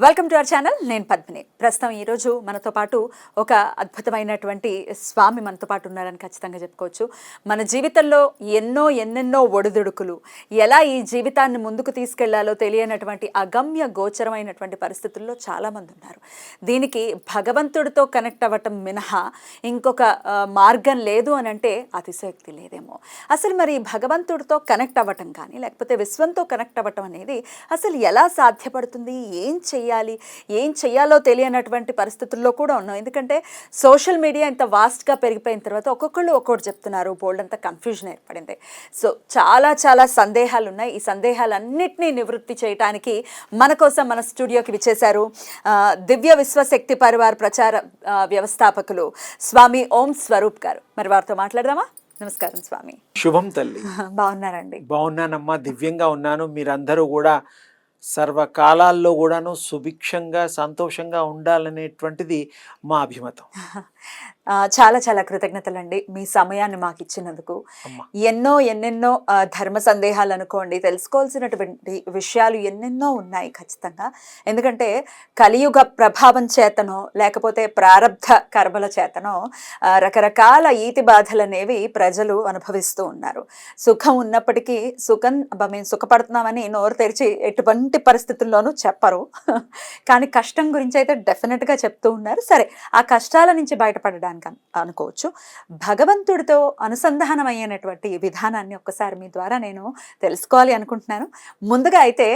Welcome to our channel నేను పద్మిని. ప్రస్తుతం ఈరోజు మనతో పాటు ఒక అద్భుతమైనటువంటి స్వామి మనతో పాటు ఉన్నారని ఖచ్చితంగా చెప్పుకోవచ్చు. మన జీవితంలో ఎన్నో ఎన్నెన్నో ఒడిదుడుకులు ఎలా ఈ జీవితాన్ని ముందుకు తీసుకెళ్ళాలో తెలియనటువంటి అగమ్య గోచరమైనటువంటి పరిస్థితుల్లో చాలామంది ఉన్నారు. దీనికి భగవంతుడితో కనెక్ట్ అవ్వటం మినహా ఇంకొక మార్గం లేదు అని అంటే అతిశయోక్తి లేదేమో. అసలు మరి భగవంతుడితో కనెక్ట్ అవ్వటం కానీ లేకపోతే విశ్వంతో కనెక్ట్ అవ్వటం అనేది అసలు ఎలా సాధ్యపడుతుంది? ఏం చేయాలి చెయ్యాలి? ఏం చెయ్యాలో తెలియనటువంటి పరిస్థితుల్లో కూడా ఉన్నాం. ఎందుకంటే సోషల్ మీడియా ఇంత వాస్ట్గా పెరిగిపోయిన తర్వాత ఒక్కొక్కళ్ళు ఒక్కొక్కటి చెప్తున్నారు. బోల్డ్ అంతా కన్ఫ్యూజన్ ఏర్పడింది. సో చాలా చాలా సందేహాలు ఉన్నాయి ఈ సందేహాలన్నింటినీ నివృత్తి చేయడానికి మన కోసం మన స్టూడియోకి విచ్చేశారు దివ్య విశ్వశక్తి పరివార్ ప్రచార వ్యవస్థాపకులు స్వామి ఓం స్వరూప్ గారు. మరి వారితో మాట్లాడదామా? నమస్కారం స్వామి. శుభం తల్లి. బాగున్నారండి. బాగున్నానమ్మా. దివ్యంగా ఉన్నాను. మీరందరూ కూడా సర్వకాలాల్లో కూడాను సుభిక్షంగా సంతోషంగా ఉండాలనేటువంటిది మా అభిమతం. చాలా చాలా కృతజ్ఞతలండి మీ సమయాన్ని మాకు ఇచ్చినందుకు ఎన్నో ఎన్నెన్నో ధర్మ సందేహాలు అనుకోండి తెలుసుకోవాల్సినటువంటి విషయాలు ఎన్నెన్నో ఉన్నాయి ఖచ్చితంగా. ఎందుకంటే కలియుగ ప్రభావం చేతనో లేకపోతే ప్రారంధ కర్మల చేతనో రకరకాల ఈతి బాధలు అనేవి ప్రజలు అనుభవిస్తూ ఉన్నారు. సుఖం ఉన్నప్పటికీ సుఖం మేము సుఖపడుతున్నామని నోరు తెరిచి ఎటువంటి పరిస్థితుల్లోనూ చెప్పరు. కానీ కష్టం గురించి అయితే డెఫినెట్గా చెప్తూ ఉన్నారు. సరే ఆ కష్టాల నుంచి బయటపడడానికి అను- అనుకోవచ్చు. భగవంతుడితో అనుసంధానం అయ్యేటటువంటి విధానాన్ని ఒక్కసారి మీ ద్వారా నేను తెలుసుకోవాలి అనుకుంటున్నాను. ముందుగా అయితే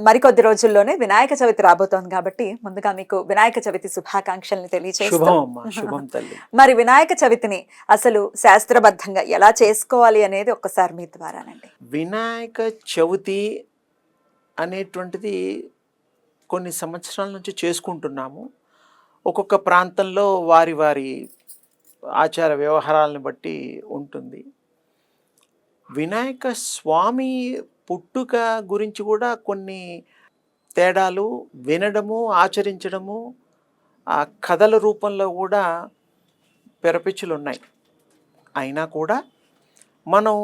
మరికొద్ది రోజుల్లోనే వినాయక చవితి రాబోతోంది కాబట్టి ముందుగా మీకు వినాయక చవితి శుభాకాంక్షల్ని తల్లి. మరి వినాయక చవితిని అసలు శాస్త్రబద్ధంగా ఎలా చేసుకోవాలి అనేది ఒక్కసారి మీ ద్వారానండి. వినాయక చవితి అనేటువంటిది కొన్ని సంవత్సరాల నుంచి చేసుకుంటున్నాము. ఒక్కొక్క ప్రాంతంలో వారి వారి ఆచార వ్యవహారాలను బట్టి ఉంటుంది. వినాయక స్వామి పుట్టుక గురించి కూడా కొన్ని తేడాలు వినడము ఆచరించడము ఆ కథల రూపంలో కూడా పెరపిచ్చులు ఉన్నాయి అయినా కూడా మనం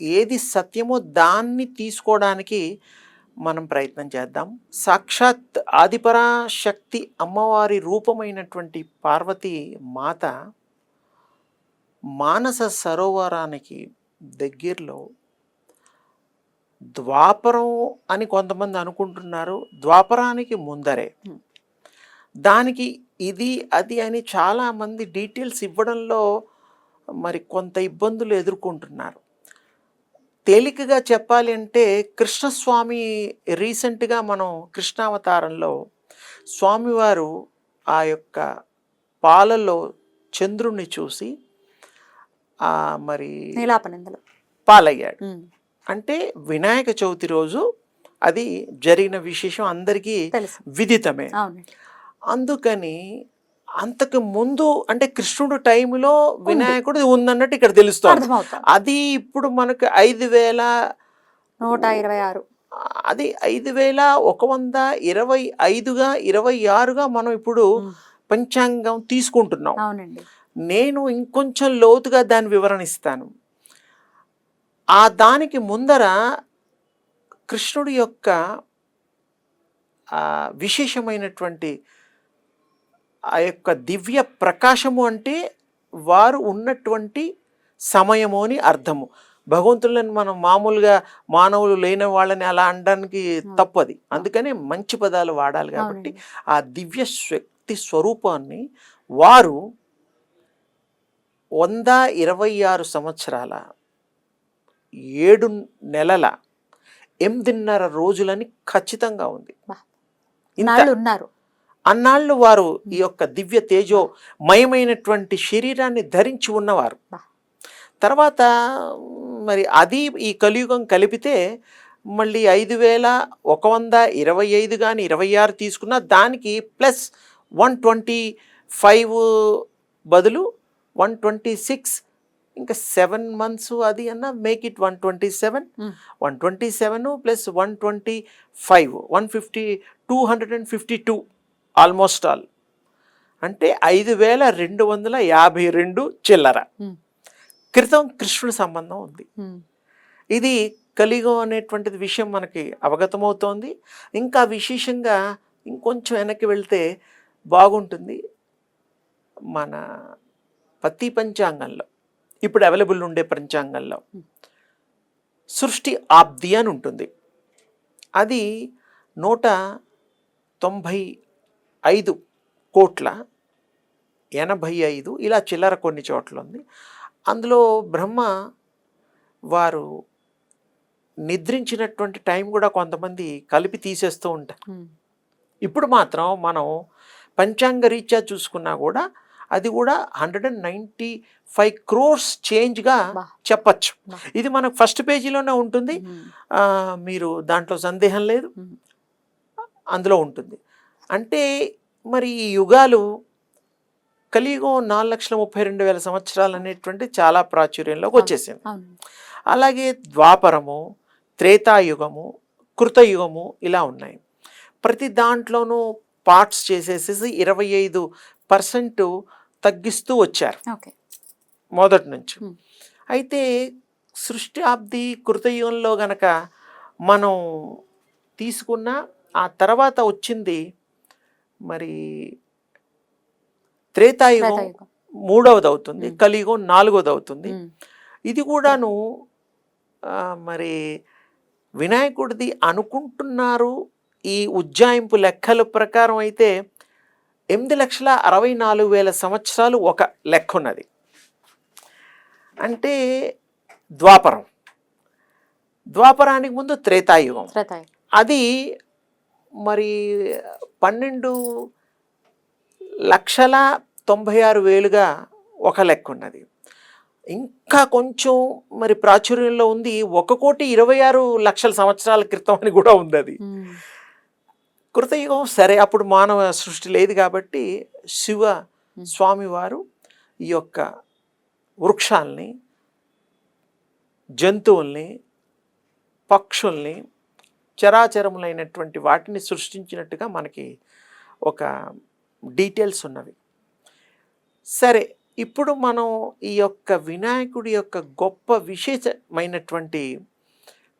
ఏది సత్యమో దాన్ని తీసుకోవడానికి మనం ప్రయత్నం చేద్దాం. సాక్షాత్ ఆదిపరాశక్తి అమ్మవారి రూపమైనటువంటి పార్వతి మాత మానస సరోవరానికి దగ్గరలో ద్వాపరం అని కొంతమంది అనుకుంటున్నారు. ద్వాపరానికి ముందరే. దానికి ఇది అది అని చాలామంది డీటెయిల్స్ ఇవ్వడంలో మరి కొంత ఇబ్బందులు ఎదుర్కొంటున్నారు. తేలికగా చెప్పాలి అంటే కృష్ణస్వామి రీసెంట్గా మనం కృష్ణావతారంలో స్వామివారు ఆ యొక్క పాలలో చంద్రుణ్ణి చూసి మరి నీలాపనిందలు. పాలయ్యాడు. అంటే వినాయక చవితి రోజు అది జరిగిన విశేషం అందరికీ విదితమే. అందుకని అంతకు ముందు అంటే కృష్ణుడు టైంలో వినాయకుడు ఉందన్నట్టు ఇక్కడ తెలుస్తోంది. అది ఇప్పుడు మనకు ఐదు వేల నూట ఇరవై ఆరు. అది ఐదు వేల ఒక వంద ఇరవై ఐదుగా ఇరవై ఆరుగా మనం ఇప్పుడు. పంచాంగం తీసుకుంటున్నాం. నేను ఇంకొంచెం లోతుగా దాని వివరణ ఇస్తాను. ఆ దానికి ముందర కృష్ణుడి యొక్క ఆ, విశేషమైనటువంటి ఆ యొక్క దివ్య ప్రకాశము అంటే వారు ఉన్నటువంటి సమయము అని అర్థము. భగవంతులను మనం మామూలుగా మానవులు లేని వాళ్ళని అలా అనడానికి తప్పది. అందుకని మంచి పదాలు వాడాలి కాబట్టి. ఆ దివ్య శక్తి స్వరూపాన్ని వారు వంద ఇరవై ఆరు సంవత్సరాల ఏడు నెలల ఎనిమిదిన్నర రోజులని ఖచ్చితంగా ఉంది. ఉన్నారు. అన్నాళ్ళు వారు ఈ యొక్క దివ్య తేజో మయమైనటువంటి శరీరాన్ని ధరించి ఉన్నవారు. తర్వాత మరి అది ఈ కలియుగం కలిపితే మళ్ళీ ఐదు వేల ఒక వంద ఇరవై ఐదు కానీ ఇరవై ఆరు తీసుకున్నా దానికి ప్లస్ వన్ ట్వంటీ ఫైవ్ బదులు వన్ ట్వంటీ సిక్స్ ఇంకా సెవెన్ మంత్స్ అది అన్న make it one twenty seven. One twenty seven plus one twenty five one fifty two hundred and fifty two almost all. అంటే ఐదు వేల రెండు వందల యాభై రెండు చిల్లర. క్రితం కృష్ణుడి సంబంధం ఉంది. ఇది కలియుగం అనేటువంటిది విషయం మనకి అవగతమవుతోంది. ఇంకా విశేషంగా ఇంకొంచెం వెనక్కి వెళ్తే బాగుంటుంది మన పత్తి పంచాంగంలో. ఇప్పుడు అవైలబుల్ ఉండే పంచాంగంలో. సృష్టి ఆబ్ది అని ఉంటుంది. అది నూట తొంభై ఐదు కోట్ల ఎనభై ఐదు ఇలా చిల్లర కొన్ని చోట్ల ఉంది అందులో బ్రహ్మ వారు నిద్రించినటువంటి టైం కూడా కొంతమంది కలిపి తీసేస్తూ ఉంటారు. ఇప్పుడు మాత్రం మనం పంచాంగ రీత్యా చూసుకున్నా కూడా అది కూడా hundred and ninety five crores చేంజ్గా. చెప్పచ్చు. ఇది మనకు ఫస్ట్ పేజీలోనే ఉంటుంది. మీరు దాంట్లో సందేహం లేదు. అందులో ఉంటుంది. అంటే మరి ఈ యుగాలు కలియుగం నాలుగు లక్షల ముప్పై రెండు వేల సంవత్సరాలు అనేటువంటి చాలా ప్రాచుర్యంలోకి వచ్చేసింది. అలాగే ద్వాపరము త్రేతాయుగము కృతయుగము ఇలా ఉన్నాయి. ప్రతి దాంట్లోనూ పార్ట్స్ చేసేసేసి ఇరవై ఐదు పర్సెంట్ తగ్గిస్తూ వచ్చారు. మొదటి నుంచి. అయితే సృష్టి ఆబ్ది కృతయుగంలో గనక మనం తీసుకున్న ఆ తర్వాత వచ్చింది మరి త్రేతాయుగం. మూడవది అవుతుంది. కలియుగం నాలుగవది అవుతుంది ఇది కూడాను మరి వినాయకుడిది అనుకుంటున్నారు ఈ ఉజ్జాయింపు లెక్కల ప్రకారం అయితే ఎనిమిది లక్షల అరవై నాలుగు వేల సంవత్సరాలు ఒక లెక్క ఉన్నది అంటే ద్వాపరం. ద్వాపరానికి ముందు త్రేతాయుగం. అది మరి పన్నెండు లక్షల తొంభై ఆరు వేలుగా ఒక లెక్క ఉన్నది. ఇంకా కొంచెం మరి ప్రాచుర్యంలో ఉంది. ఒక కోటి ఇరవై ఆరు లక్షల సంవత్సరాల క్రితం అని కూడా ఉంది అది కృతయుగం సరే అప్పుడు మానవ సృష్టి లేదు కాబట్టి శివ స్వామివారు ఈ యొక్క వృక్షాల్ని జంతువుల్ని పక్షుల్ని చరాచరములైనటువంటి వాటిని సృష్టించినట్టుగా మనకి ఒక డీటెయిల్స్ ఉన్నవి. సరే ఇప్పుడు మనం ఈ యొక్క వినాయకుడి యొక్క గొప్ప విశేషమైనటువంటి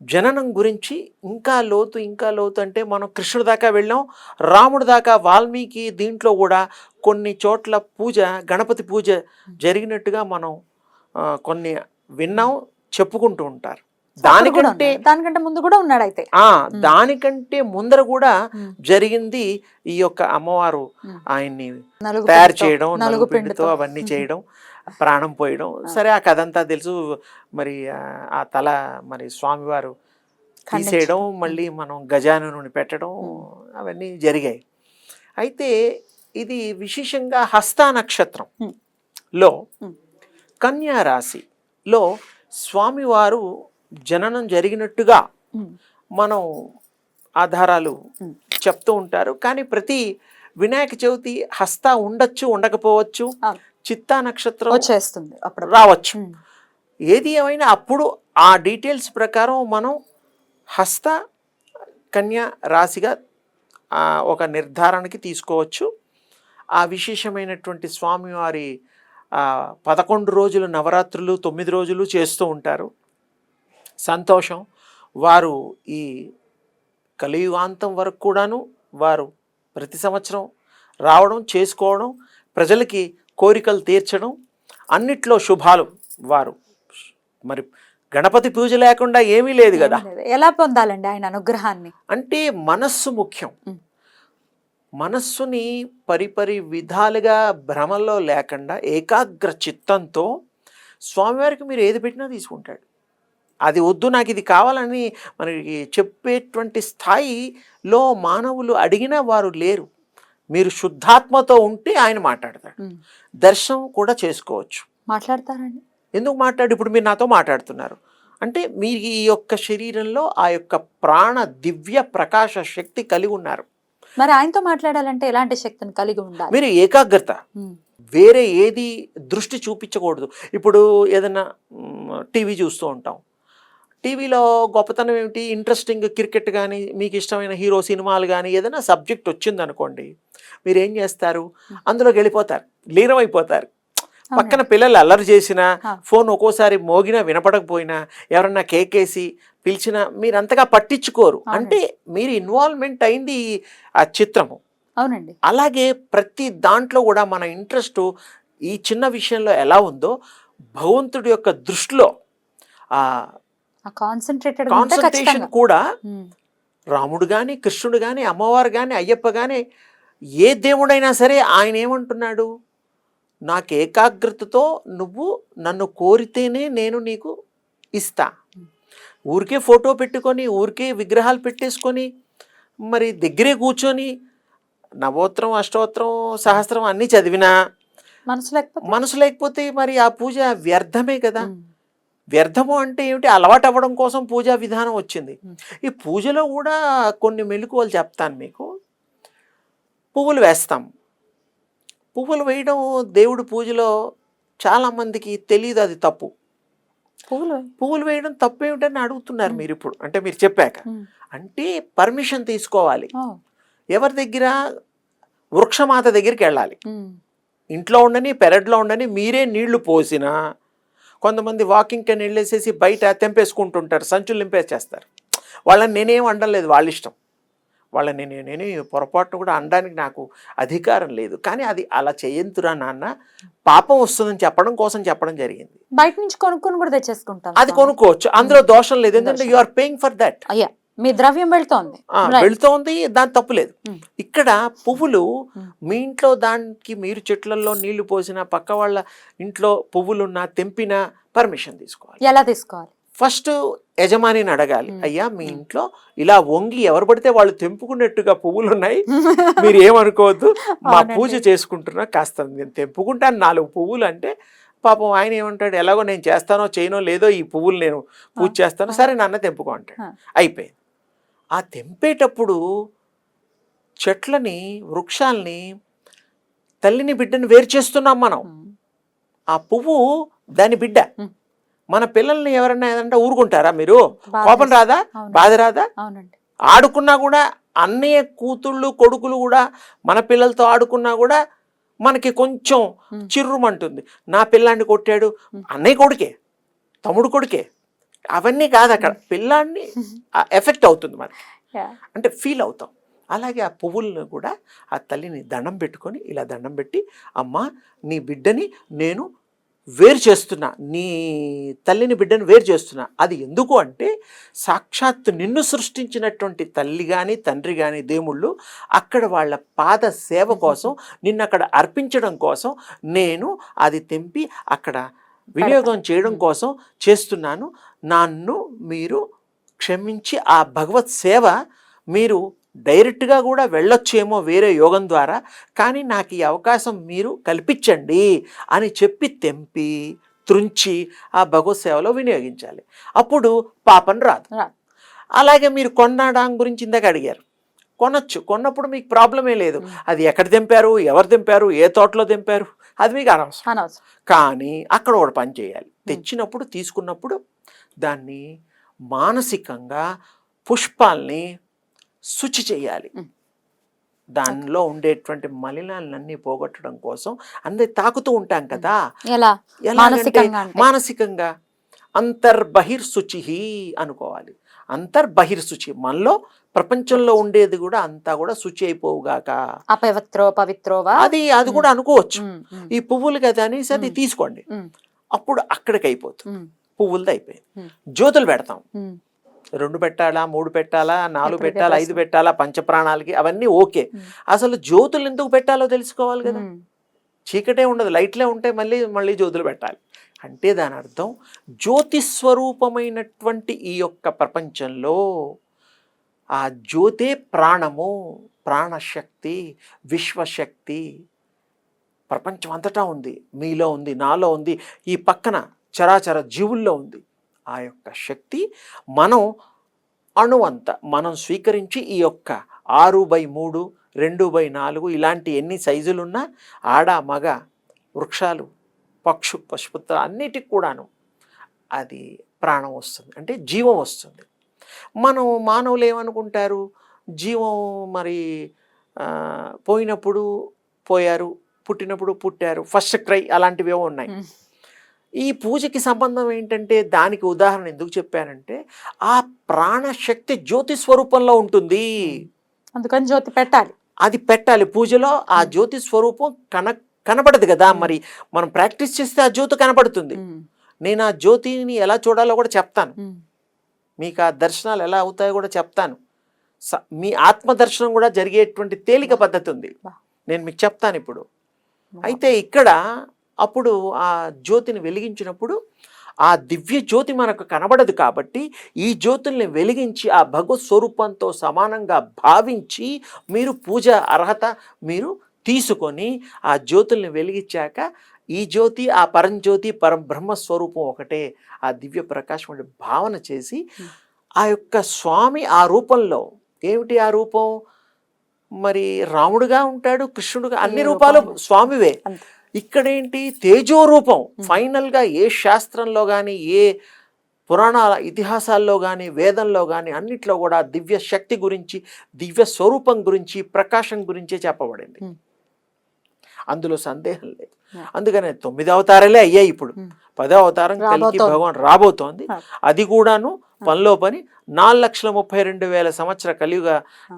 జననం గురించి ఇంకా లోతు ఇంకా లోతు అంటే మనం కృష్ణుడి దాకా వెళ్ళాం రాముడి దాకా వాల్మీకి దీంట్లో కూడా కొన్ని చోట్ల పూజ గణపతి పూజ జరిగినట్టుగా మనం కొన్ని విన్నాం చెప్పుకుంటూ ఉంటారు. దానికంటే. దానికంటే ముందు కూడా ఉన్నాడు అయితే. ఆ దానికంటే ముందర కూడా జరిగింది ఈ యొక్క అమ్మవారు. ఆయన్ని తయారు చేయడం నలుగు పిండితో అవన్నీ చేయడం ప్రాణం పోయడం. సరే ఆ కథ అంతా తెలుసు. మరి ఆ- తల మరి స్వామివారు తీసేయడం మళ్ళీ మనం గజానుని పెట్టడం అవన్నీ జరిగాయి. అయితే ఇది విశేషంగా హస్త నక్షత్రం. లో Hmm. కన్యా రాశిలో స్వామివారు జననం జరిగినట్టుగా మనం ఆధారాలు. చెప్తూ ఉంటారు. కానీ ప్రతి వినాయక చవితి హస్త ఉండొచ్చు ఉండకపోవచ్చు. చిత్తా నక్షత్రం వచ్చేస్తుంది అప్పుడు రావచ్చు. ఏది ఏమైనా అప్పుడు ఆ డీటెయిల్స్ ప్రకారం మనం హస్త కన్యా రాశిగా ఒక నిర్ధారణకి తీసుకోవచ్చు. ఆ విశేషమైనటువంటి స్వామివారి పదకొండు రోజులు నవరాత్రులు తొమ్మిది రోజులు చేస్తూ ఉంటారు. సంతోషం. వారు ఈ కలియుగాంతం వరకు కూడాను వారు ప్రతి సంవత్సరం రావడం చేసుకోవడం ప్రజలకి కోరికలు తీర్చడం అన్నిట్లో శుభాలు వారు. మరి గణపతి పూజ లేకుండా ఏమీ లేదు కదా. ఎలా పొందాలండి ఆయన అనుగ్రహాన్ని? అంటే మనస్సు ముఖ్యం. మనస్సుని పరిపరి విధాలుగా భ్రమల్లో లేకుండా ఏకాగ్ర చిత్తంతో స్వామివారికి మీరు ఏది పెట్టినా తీసుకుంటాడు. అది వద్దు నాకు ఇది కావాలని మనకి చెప్పేటువంటి స్థాయిలో మానవులు అడిగినా వారు లేరు. మీరు శుద్ధాత్మతో ఉంటే ఆయన మాట్లాడతాడు. దర్శనం కూడా చేసుకోవచ్చు. మాట్లాడతారండి. ఎందుకు మాట్లాడు ఇప్పుడు మీరు నాతో మాట్లాడుతున్నారు. అంటే మీరు ఈ యొక్క శరీరంలో ఆ యొక్క ప్రాణ దివ్య ప్రకాశ శక్తి కలిగి ఉన్నారు. మరి ఆయనతో మాట్లాడాలంటే ఎలాంటి శక్తిని కలిగి ఉండాలి? మీరు ఏకాగ్రత. వేరే ఏది దృష్టి చూపించకూడదు. ఇప్పుడు ఏదైనా టీవీ చూస్తూ ఉంటాం. టీవీలో గొప్పతనం ఏమిటి? ఇంట్రెస్టింగ్ క్రికెట్ కానీ మీకు ఇష్టమైన హీరో సినిమాలు కానీ ఏదైనా సబ్జెక్ట్ వచ్చిందనుకోండి మీరు ఏం చేస్తారు? అందులోకి వెళ్ళిపోతారు లీనమైపోతారు. పక్కన పిల్లలు అల్లరి చేసినా. ఫోన్ ఒక్కోసారి మోగినా వినపడకపోయినా ఎవరన్నా కేకేసి పిలిచినా మీరు అంతగా పట్టించుకోరు. అంటే మీరు ఇన్వాల్వ్మెంట్ అయింది ఆ చిత్రము. అవునండి. అలాగే ప్రతి దాంట్లో కూడా మన ఇంట్రెస్ట్ ఈ చిన్న విషయంలో ఎలా ఉందో భగవంతుడి యొక్క దృష్టిలో కాన్సన్ట్రేటెడ్ కాన్సన్ట్రేషన్ కూడా రాముడు కానీ కృష్ణుడు కానీ అమ్మవారు కానీ అయ్యప్ప కానీ ఏ దేవుడైనా సరే ఆయన ఏమంటున్నాడు? నాకు ఏకాగ్రతతో నువ్వు నన్ను కోరితేనే నేను నీకు ఇస్తా. ఊరికే ఫోటో పెట్టుకొని ఊరికే విగ్రహాలు పెట్టేసుకొని మరి దగ్గరే కూర్చొని నవోత్రం అష్టోత్తరం సహస్రం అన్నీ చదివినా మనసు లేకపోతే? మనసు లేకపోతే మరి ఆ పూజ వ్యర్థమే కదా. వ్యర్థము అంటే ఏమిటి? అలవాటు అవ్వడం కోసం పూజా విధానం వచ్చింది. ఈ పూజలో కూడా కొన్ని మెలకువలు చెప్తాను మీకు. పువ్వులు వేస్తాం. పువ్వులు వేయడం దేవుడి పూజలో చాలామందికి తెలియదు అది తప్పు. పువ్వులు? పువ్వులు వేయడం తప్పు ఏమిటని అడుగుతున్నారు. మీరు ఇప్పుడు. అంటే మీరు చెప్పాక. అంటే పర్మిషన్ తీసుకోవాలి. ఎవరి దగ్గర? వృక్షమాత దగ్గరికి వెళ్ళాలి. ఇంట్లో ఉండని పెరట్లో ఉండని మీరే నీళ్ళు పోసినా కొంతమంది వాకింగ్కి అని వెళ్ళేసేసి బయట తెంపేసుకుంటుంటారు సంచులు నింపేసేస్తారు. వాళ్ళని నేనేం అనలేదు వాళ్ళ ఇష్టం. వాళ్ళని నేను నేను పొరపాటును కూడా అనడానికి నాకు అధికారం లేదు. కానీ అది అలా చేయంతురా నాన్న పాపం వస్తుందని చెప్పడం కోసం చెప్పడం జరిగింది. బయట నుంచి కొనుక్కొని కూడా తెచ్చేసుకుంటాం అది కొనుక్కోవచ్చు అందులో దోషం లేదు. ఎందుకంటే you are paying for that అయ్యా. మీ ద్రవ్యం వెళ్తోంది. వెళుతోంది దాని తప్పు లేదు Hmm. ఇక్కడ పువ్వులు Hmm. మీ ఇంట్లో దానికి మీరు చెట్లలో నీళ్ళు పోసినా పక్క వాళ్ళ ఇంట్లో పువ్వులున్నా తెంపినా పర్మిషన్ తీసుకోవాలి ఎలా తీసుకోవాలి ఫస్ట్ యజమానిని అడగాలి Hmm. అయ్యా మీ. ఇంట్లో ఇలా వంగి ఎవరు పడితే వాళ్ళు తెంపుకున్నట్టుగా పువ్వులు ఉన్నాయి మీరు ఏమనుకోవద్దు మా. పూజ చేసుకుంటున్నా కాస్త నేను తెంపుకుంటాను నాలుగు పువ్వులు అంటే పాపం ఆయన ఏమంటాడు ఎలాగో నేను చేస్తానో చేయనో లేదో ఈ పువ్వులు నేను పూజ చేస్తాను. సరే నాన్న తెంపుకో అంటాడు. అయిపోయింది ఆ తెంపేటప్పుడు చెట్లని వృక్షాల్ని తల్లిని బిడ్డని వేరు చేస్తున్నాం మనం. ఆ పువ్వు దాని బిడ్డ. మన పిల్లల్ని ఎవరన్నా ఏదంటే ఊరుకుంటారా మీరు కోపం. రాదా. బాధ రాదా ఆడుకున్నా కూడా అన్నయ్య కూతుళ్ళు కొడుకులు కూడా మన పిల్లలతో ఆడుకున్నా కూడా మనకి కొంచెం. చిర్రుమంటుంది నా పిల్లాన్ని కొట్టాడు. అన్నయ్య కొడుకే తమ్ముడు కొడుకే అవన్నీ కాదు అక్కడ. పిల్లాన్ని ఎఫెక్ట్ అవుతుంది మనకి. అంటే ఫీల్ అవుతాం. అలాగే ఆ పువ్వులను కూడా ఆ తల్లిని దండం పెట్టుకొని ఇలా దండం పెట్టి అమ్మ నీ బిడ్డని నేను వేరు చేస్తున్నా. నీ తల్లిని బిడ్డని వేరు చేస్తున్నా. అది ఎందుకు అంటే సాక్షాత్తు నిన్ను సృష్టించినటువంటి తల్లి కానీ తండ్రి కానీ దేవుళ్ళు అక్కడ వాళ్ళ పాద సేవ కోసం నిన్ను అక్కడ అర్పించడం కోసం నేను అది తెంపి అక్కడ వినియోగం చేయడం కోసం చేస్తున్నాను. నన్ను మీరు క్షమించి ఆ భగవత్ సేవ మీరు డైరెక్ట్గా కూడా వెళ్ళొచ్చేమో వేరే యోగం ద్వారా కానీ నాకు ఈ అవకాశం మీరు కల్పించండి అని చెప్పి తెంపి త్రుంచి ఆ భగవత్ సేవలో వినియోగించాలి. అప్పుడు పాపం రాదు. అలాగే మీరు కొనడం గురించి ఇందాక అడిగారు. కొనొచ్చు. కొన్నప్పుడు మీకు ప్రాబ్లమే లేదు. అది ఎక్కడ తెంపారు? ఎవరు తెంపారు? ఏ తోటలో తెంపారు? అది మీకు అనవసరం. అనవసరం. కానీ అక్కడ ఒక పని చేయాలి. తెచ్చినప్పుడు తీసుకున్నప్పుడు దాన్ని మానసికంగా పుష్పాల్ని శుచి చేయాలి. దానిలో ఉండేటువంటి మలినాలన్నీ పోగొట్టడం కోసం అందరి తాకుతూ ఉంటాం కదా. ఎలా? మానసికంగా అంటే? మానసికంగా అంతర్బహిర్శుచి అనుకోవాలి అంతర్బహిర్శుచి మనలో ప్రపంచంలో ఉండేది కూడా అంతా కూడా శుచి అయిపోవుగాక అపవిత్రో పవిత్రోవా? అది అది కూడా అనుకోవచ్చు. ఈ పువ్వులు కదా అనేసి అది. తీసుకోండి. అప్పుడు అక్కడికి అయిపోతుంది. పువ్వులది అయిపోయింది. జ్యోతులు పెడతాం. రెండు పెట్టాలా మూడు పెట్టాలా నాలుగు పెట్టాలా ఐదు పెట్టాలా పంచప్రాణాలకి అవన్నీ ఓకే. అసలు జ్యోతులు ఎందుకు పెట్టాలో తెలుసుకోవాలి కదా. చీకటే ఉండదు లైట్లే ఉంటే మళ్ళీ మళ్ళీ జ్యోతులు పెట్టాలి. అంటే దాని అర్థం జ్యోతిస్వరూపమైనటువంటి ఈ యొక్క ప్రపంచంలో ఆ జ్యోతే ప్రాణము ప్రాణశక్తి విశ్వశక్తి ప్రపంచం అంతటా ఉంది. మీలో ఉంది నాలో ఉంది ఈ పక్కన చరాచర జీవుల్లో ఉంది. ఆ యొక్క శక్తి మనం అణువంత మనం స్వీకరించి ఈ యొక్క ఆరు బై మూడు రెండు బై నాలుగు ఇలాంటి ఎన్ని సైజులున్నా ఆడ మగ వృక్షాలు పక్షు పశుపుత్ర అన్నిటికి కూడాను అది ప్రాణం వస్తుంది. అంటే జీవం వస్తుంది. మనం మానవులు ఏమనుకుంటారు? జీవం మరి పోయినప్పుడు పోయారు పుట్టినప్పుడు పుట్టారు ఫస్ట్ క్రై అలాంటివి ఉన్నాయి. ఈ పూజకి సంబంధం ఏంటంటే దానికి ఉదాహరణ ఎందుకు చెప్పానంటే ఆ ప్రాణశక్తి జ్యోతి స్వరూపంలో ఉంటుంది. అందుకని జ్యోతి పెట్టాలి. అది పెట్టాలి. పూజలో ఆ జ్యోతి స్వరూపం కన కనపడదు కదా మరి మనం ప్రాక్టీస్ చేస్తే ఆ జ్యోతి కనపడుతుంది. నేను ఆ జ్యోతిని ఎలా చూడాలో కూడా చెప్తాను. మీకు ఆ దర్శనాలు ఎలా అవుతాయో కూడా చెప్తాను. స- మీ ఆత్మ దర్శనం కూడా జరిగేటువంటి తేలిక పద్ధతి ఉంది. నేను మీకు చెప్తాను ఇప్పుడు. అయితే ఇక్కడ అప్పుడు ఆ జ్యోతిని వెలిగించినప్పుడు ఆ దివ్య జ్యోతి మనకు కనబడదు కాబట్టి ఈ జ్యోతుల్ని వెలిగించి ఆ భగవత్ స్వరూపంతో సమానంగా భావించి మీరు పూజ అర్హత మీరు తీసుకొని ఆ జ్యోతుల్ని వెలిగించాక ఈ జ్యోతి ఆ పరంజ్యోతి పరం బ్రహ్మ స్వరూపం ఒకటే. ఆ దివ్య ప్రకాశం భావన చేసి ఆ యొక్క స్వామి ఆ రూపంలో ఏమిటి ఆ రూపం? మరి రాముడుగా ఉంటాడు కృష్ణుడుగా అన్ని రూపాలు? స్వామివే. ఇక్కడేంటి? తేజో రూపం ఫైనల్గా ఏ శాస్త్రంలో కానీ ఏ పురాణాల ఇతిహాసాల్లో కానీ వేదంలో కానీ అన్నిట్లో కూడా దివ్య శక్తి గురించి దివ్య స్వరూపం గురించి ప్రకాశం గురించే చెప్పబడింది. అందులో సందేహం లేదు. అందుకనే తొమ్మిది అవతారాలే అయ్యాయి ఇప్పుడు. పదో అవతారం రాబోతోంది. భగవాన్ రాబోతోంది. అది కూడాను పనిలో పని నాలుగు లక్షల ముప్పై రెండు వేల సంవత్సర కలియుగ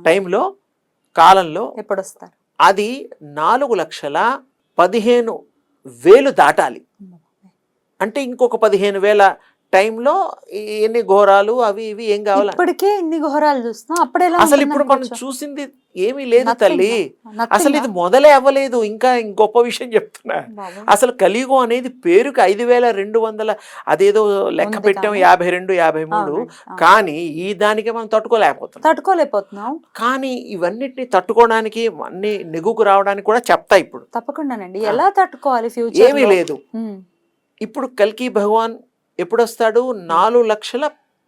టైంలో కాలంలో ఎప్పుడు వస్తారు అది నాలుగు లక్షల పదిహేను వేలు దాటాలి అంటే ఇంకొక పదిహేను వేల టైంలో ఎన్ని ఘోరాలు అవి ఇవి ఏం కావాలి ఇప్పటికే ఇన్ని ఘోరాలు చూస్తున్నాం అప్పుడు అసలు ఇప్పుడు మనం? చూసింది ఏమీ లేదు. తల్లి. అసలు ఇది మొదలే అవ్వలేదు ఇంకా గొప్ప విషయం చెప్తున్నా. అసలు కలియుగం అనేది పేరుకి ఐదు వేల రెండు వందల అదేదో లెక్క పెట్టాం. యాభై రెండు యాభై మూడు. కానీ ఈ దానికే మనం తట్టుకోలేకపోతున్నాం తట్టుకోలేకపోతున్నాం కానీ ఇవన్నిటిని తట్టుకోవడానికి అన్ని నెగుకు రావడానికి కూడా చెప్తా ఇప్పుడు తప్పకుండానండి. ఎలా తట్టుకోవాలి ఫ్యూచర్ ఏమీ లేదు ఇప్పుడు కల్కి భగవాన్ ఎప్పుడు వస్తాడు నాలుగు లక్షల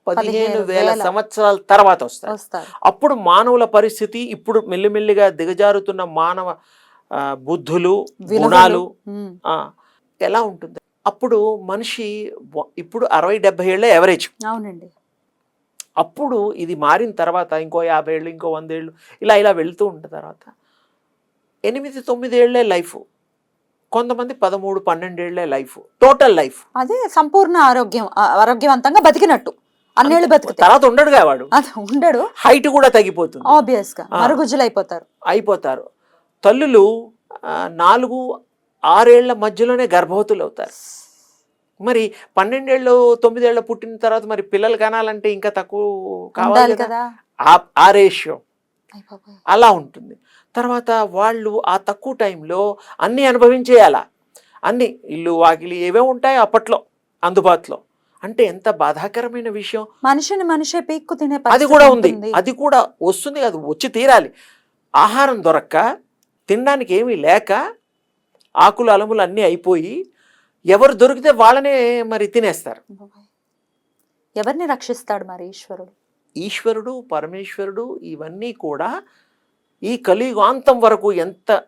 పదిహేను వేల. సంవత్సరాల తర్వాత వస్తాడు. అప్పుడు మానవుల పరిస్థితి ఇప్పుడు మెల్లిమెల్లిగా దిగజారుతున్న మానవ బుద్ధులు. గుణాలు ఎలా ఉంటుంది? అప్పుడు మనిషి ఇప్పుడు అరవై డెబ్బై ఏళ్ళే ఎవరేజ్? అవునండి. అప్పుడు ఇది మారిన తర్వాత ఇంకో యాభై ఏళ్ళు ఇంకో వంద ఏళ్ళు ఇలా ఇలా వెళ్తూ ఉంటుంది తర్వాత. ఎనిమిది తొమ్మిది ఏళ్ళే లైఫ్. కొంతమంది పదమూడు పన్నెండేళ్ళే లైఫ్ టోటల్ లైఫ్. అదే సంపూర్ణ ఆరోగ్యం ఆరోగ్యవంతంగా బతికినట్టు. అన్నేళ్ళు బతుకుతారు తర్వాత ఉండడుగా వాడు. ఉండడు. హైట్ కూడా తగ్గిపోతుంది. ఆబ్వియస్గా. మరుగుజ్జులు అయిపోతారు. అయిపోతారు తల్లులు నాలుగు ఆరేళ్ళ మధ్యలోనే గర్భవతులు అవుతారు మరి పన్నెండేళ్ళు తొమ్మిదేళ్ళు పుట్టిన తర్వాత మరి పిల్లలు కనాలంటే ఇంకా తక్కువ కావాలి కదా? ఆ- రేషియో. అలా ఉంటుంది. తర్వాత వాళ్ళు ఆ తక్కువ టైంలో అన్నీ అనుభవించేయాల? అన్నీ ఇల్లు వాకిలి ఏవే ఉంటాయి అప్పట్లో అందుబాటులో. అంటే ఎంత బాధాకరమైన విషయం. మనిషిని మనిషే పీక్కు తినే అది కూడా ఉంది. అది కూడా వస్తుంది. అది వచ్చి తీరాలి. ఆహారం దొరక్క తినడానికి ఏమీ లేక ఆకులు అలములు అన్నీ అయిపోయి ఎవరు దొరికితే వాళ్ళనే మరి తినేస్తారు. ఎవరిని రక్షిస్తాడు మరి ఈశ్వరుడు? ఈశ్వరుడు పరమేశ్వరుడు ఇవన్నీ కూడా ఈ కలియుగాంతం వరకు ఎంత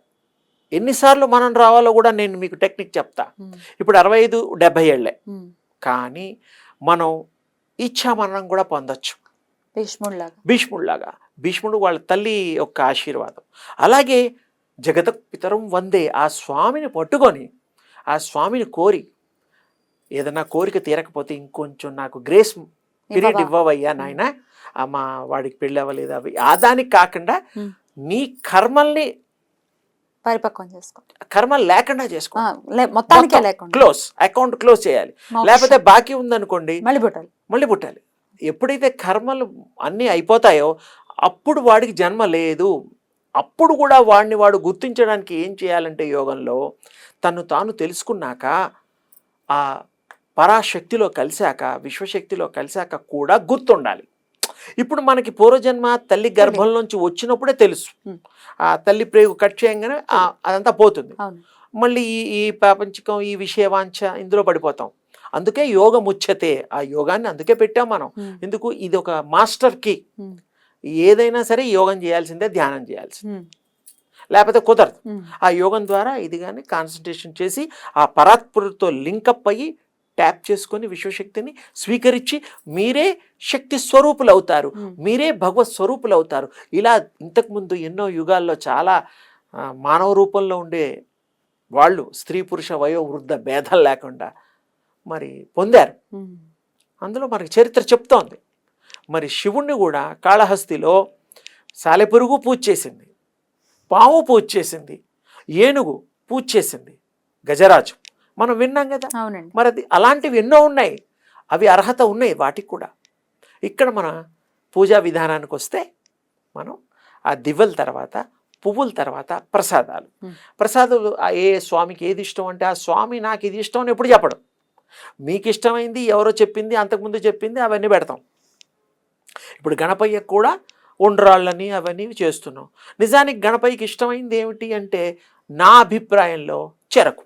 ఎన్నిసార్లు మనం రావాలో కూడా నేను మీకు టెక్నిక్ చెప్తా. ఇప్పుడు అరవై ఐదు డెబ్బై ఏళ్ళే. కానీ మనం ఇచ్చామరణం కూడా పొందొచ్చు. భీష్ముడిలాగా. భీష్ముడిలాగా. భీష్ముడు వాళ్ళ తల్లి యొక్క ఆశీర్వాదం. అలాగే జగత పితరం వందే ఆ స్వామిని పట్టుకొని ఆ స్వామిని కోరి ఏదైనా కోరిక తీరకపోతే ఇంకొంచెం నాకు గ్రేస్ పీరియడ్ ఇవ్వవా? ఇవ్వవయ్యా నాయన. మా వాడికి పెళ్ళి అవ్వలేదు అవి. ఆ దానికి కాకుండా. నీ కర్మల్ని పరిపక్వం చేసుకో. కర్మలు లేకుండా చేసుకో. మొత్తానికే లేకుండా. క్లోజ్ అకౌంట్ క్లోజ్ చేయాలి. లేకపోతే బాకీ ఉందనుకోండి మళ్ళీ పుట్టాలి. మళ్ళీ పుట్టాలి. ఎప్పుడైతే కర్మలు అన్నీ అయిపోతాయో అప్పుడు వాడికి జన్మ లేదు. అప్పుడు కూడా వాడిని వాడు గుర్తించడానికి ఏం చేయాలంటే యోగంలో తను తాను తెలుసుకున్నాక ఆ పరాశక్తిలో కలిశాక విశ్వశక్తిలో కలిశాక కూడా గుర్తుండాలి. ఇప్పుడు మనకి పూర్వజన్మ తల్లి గర్భంలోంచి వచ్చినప్పుడే తెలుసు. ఆ తల్లి ప్రేగు కట్ చేయగానే అదంతా పోతుంది. మళ్ళీ ఈ ఈ ప్రాపంచికం ఈ విషయవాంఛ ఇందులో పడిపోతాం. అందుకే యోగం ఉచ్యతే ఆ యోగాన్ని అందుకే పెట్టాం మనం. ఎందుకు? ఇది ఒక మాస్టర్కి. ఏదైనా సరే యోగం చేయాల్సిందే ధ్యానం చేయాల్సిందే. ఉమ్. లేకపోతే కుదరదు. ఆ యోగం ద్వారా ఇది కానీ కాన్సన్ట్రేషన్ చేసి ఆ పరాత్పరుతో లింకప్ అయ్యి ట్యాప్ చేసుకొని విశ్వశక్తిని స్వీకరించి మీరే శక్తి స్వరూపులు అవుతారు. మీరే భగవత్ స్వరూపులు అవుతారు ఇలా ఇంతకుముందు ఎన్నో యుగాల్లో చాలా మానవ రూపంలో ఉండే వాళ్ళు స్త్రీ పురుష వయో వృద్ధ భేదం లేకుండా మరి పొందారు. అందులో మనకి చరిత్ర చెప్తోంది. మరి శివుణ్ణి కూడా కాళహస్తిలో సాలెపురుగు పూజ చేసింది. పాము పూజ చేసింది. ఏనుగు పూజ చేసింది. గజరాజు. మనం విన్నాం కదా. అవునండి. మరి అది అలాంటివి ఎన్నో ఉన్నాయి. అవి అర్హత ఉన్నాయి వాటికి కూడా. ఇక్కడ మన పూజా విధానానికి వస్తే మనం ఆ దివ్వల తర్వాత పువ్వుల తర్వాత ప్రసాదాలు. ప్రసాదాలు ఏ స్వామికి ఏది ఇష్టం అంటే ఆ స్వామి నాకు ఇది ఇష్టం అని ఎప్పుడు చెప్పడం. మీకు ఇష్టమైంది ఎవరో చెప్పింది అంతకుముందు చెప్పింది అవన్నీ పెడతాం. ఇప్పుడు గణపయ్యకు కూడా ఉండ్రాళ్ళని అవన్నీ చేస్తున్నాం. నిజానికి గణపయ్యకి ఇష్టమైంది ఏమిటి అంటే నా అభిప్రాయంలో చెరకు.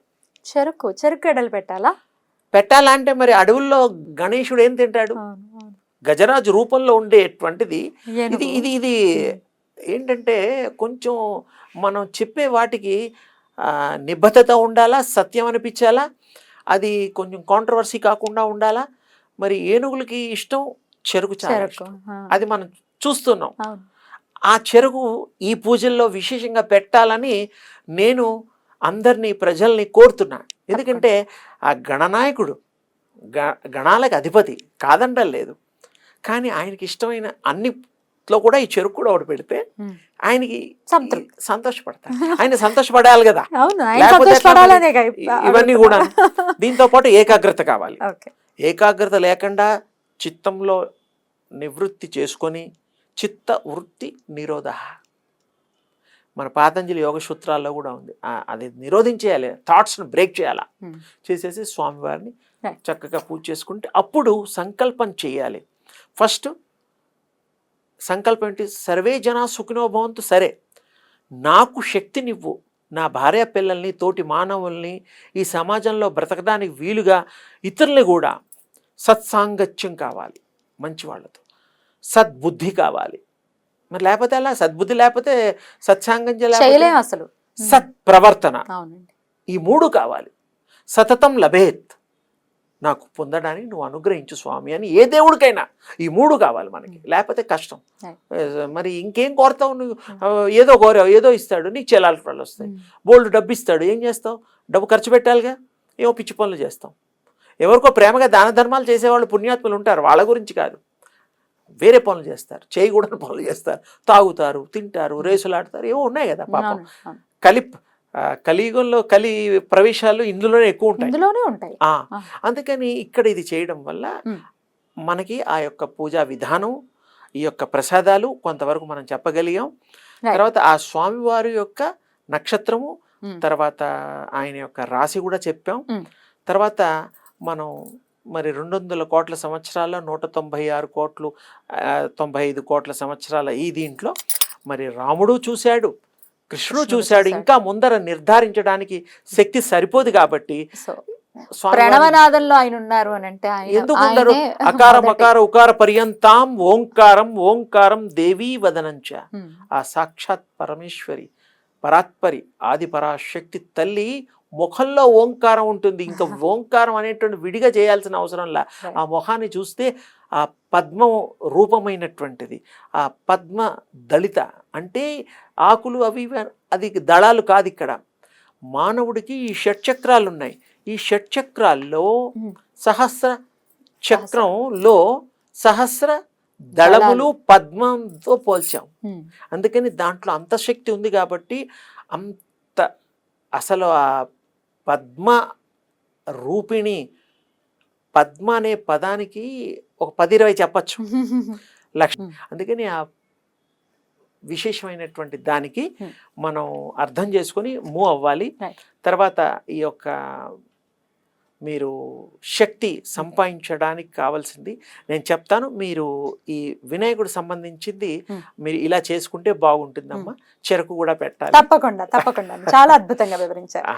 చెరుకు చెరుకు గడలు పెట్టాలా? పెట్టాలంటే మరి అడవుల్లో గణేశుడు ఏం తింటాడు. గజరాజు రూపంలో ఉండేటువంటిది. ఇది. ఇది ఇది ఏంటంటే కొంచెం మనం చెప్పే వాటికి నిబద్ధత ఉండాలా? సత్యం అనిపించాలా? అది కొంచెం కాంట్రవర్సీ కాకుండా ఉండాలా? మరి ఏనుగులకి ఇష్టం? చెరుకు చాలా చెరుకు అది మనం చూస్తున్నాం. ఆ చెరుకు ఈ పూజల్లో విశేషంగా పెట్టాలని నేను అందరినీ ప్రజల్ని కోరుతున్నా ఎందుకంటే ఆ గణనాయకుడు గ గణాలకు అధిపతి కాదంటం లేదు. కానీ ఆయనకి ఇష్టమైన అన్నిట్లో కూడా ఈ చెరుకు కూడా ఒకటి పెడితే. ఆయనకి. సంతోషపడతారు. ఆయన సంతోషపడాలి కదా. ఇవన్నీ కూడా దీంతో పాటు ఏకాగ్రత కావాలి. ఏకాగ్రత లేకుండా చిత్తంలో నివృత్తి చేసుకొని చిత్త వృత్తి నిరోధ మన పాతంజలి యోగ సూత్రాల్లో కూడా ఉంది. అది నిరోధించేయాలి థాట్స్ని బ్రేక్ చేయాలా. చేసేసి స్వామివారిని. చక్కగా పూజ చేసుకుంటే అప్పుడు సంకల్పం చేయాలి. ఫస్ట్ సంకల్పం ఏంటి? సర్వే జనా సుఖినో భవంతు సరే. నాకు శక్తినివ్వు. నా భార్య పిల్లల్ని తోటి మానవుల్ని ఈ సమాజంలో బ్రతకడానికి వీలుగా ఇతరుల్ని కూడా సత్సాంగత్యం కావాలి మంచి వాళ్ళతో సద్బుద్ధి కావాలి. మరి లేకపోతే అలా సద్బుద్ధి లేకపోతే సత్సాంగం చేయలేం లేకపోతే అసలు. సత్ప్రవర్తన. అవునండి. ఈ మూడు కావాలి. సతతం లభేత్. నాకు పొందడానికి నువ్వు అనుగ్రహించు స్వామి అని ఏ దేవుడికైనా ఈ మూడు కావాలి మనకి. లేకపోతే కష్టం. మరి ఇంకేం కోరతావు నువ్వు? ఏదో కోరావు ఏదో ఇస్తాడు నీకు చెల్లాలి పనులు వస్తాయి. బోల్డ్ డబ్బు ఇస్తాడు ఏం చేస్తావు? డబ్బు ఖర్చు పెట్టాలిగా? ఏమో పిచ్చి పనులు చేస్తాం. ఎవరికో ప్రేమగా దాన ధర్మాలు చేసేవాళ్ళు పుణ్యాత్ములు ఉంటారు వాళ్ళ గురించి కాదు. వేరే పనులు చేస్తారు చేయకూడని పనులు చేస్తారు తాగుతారు తింటారు రేసులాడతారు ఏవో ఉన్నాయి కదా పాపం అవును, అవును. కలి ఆ, కలియుగంలో కలి ప్రవేశాలు ఇందులోనే ఎక్కువ ఉంటాయి ఇందులోనే ఉంటాయి. అందుకని ఇక్కడ ఇది చేయడం వల్ల. మనకి ఆ యొక్క పూజా విధానం ఈ యొక్క ప్రసాదాలు కొంతవరకు మనం చెప్పగలిగాం. తర్వాత ఆ స్వామివారి యొక్క నక్షత్రము. తర్వాత ఆయన యొక్క రాశి కూడా చెప్పాం. తర్వాత మనం మరి రెండు వందల కోట్ల సంవత్సరాల నూట తొంభై ఆరు కోట్లు తొంభై ఐదు కోట్ల సంవత్సరాల ఈ దీంట్లో మరి రాముడు చూశాడు కృష్ణుడు చూశాడు. ఇంకా ముందర నిర్ధారించడానికి శక్తి సరిపోదు కాబట్టి ప్రణవనాదంలో ఆయన ఉన్నారు అని అంటే ఎందుకు అకార. మకార ఉకార పర్యంతాం ఓంకారం ఓంకారం దేవీ వదనంచ. ఆ సాక్షాత్ పరమేశ్వరి పరాత్పరి ఆది పరాశక్తి తల్లి ముఖంలో ఓంకారం ఉంటుంది. ఇంకా ఓంకారం అనేటువంటి విడిగా చేయాల్సిన అవసరంలా. ఆ ముఖాన్ని చూస్తే ఆ పద్మం రూపమైనటువంటిది. ఆ పద్మ దళిత అంటే ఆకులు అవి అది దళాలు కాదు ఇక్కడ. మానవుడికి ఈ షట్చక్రాలు ఉన్నాయి ఈ షట్చక్రాల్లో ఉమ్. సహస్ర చక్రంలో సహస్ర దళములు పద్మంతో పోల్చాం. ఉమ్. అందుకని దాంట్లో అంత శక్తి ఉంది కాబట్టి అంత అసలు ఆ పద్మ రూపిణి పద్మ అనే పదానికి ఒక పది ఇరవై చెప్పచ్చు. లక్ష Hmm. అందుకని ఆ విశేషమైనటువంటి దానికి. మనం అర్థం చేసుకొని మూవ్ అవ్వాలి. తర్వాత ఈ యొక్క మీరు శక్తి సంపాదించడానికి కావాల్సింది నేను చెప్తాను. మీరు ఈ వినాయకుడు సంబంధించింది. మీరు ఇలా చేసుకుంటే బాగుంటుందమ్మా. చెరకు కూడా పెట్టాలి. తప్పకుండా తప్పకుండా. చాలా అద్భుతంగా వివరించారు.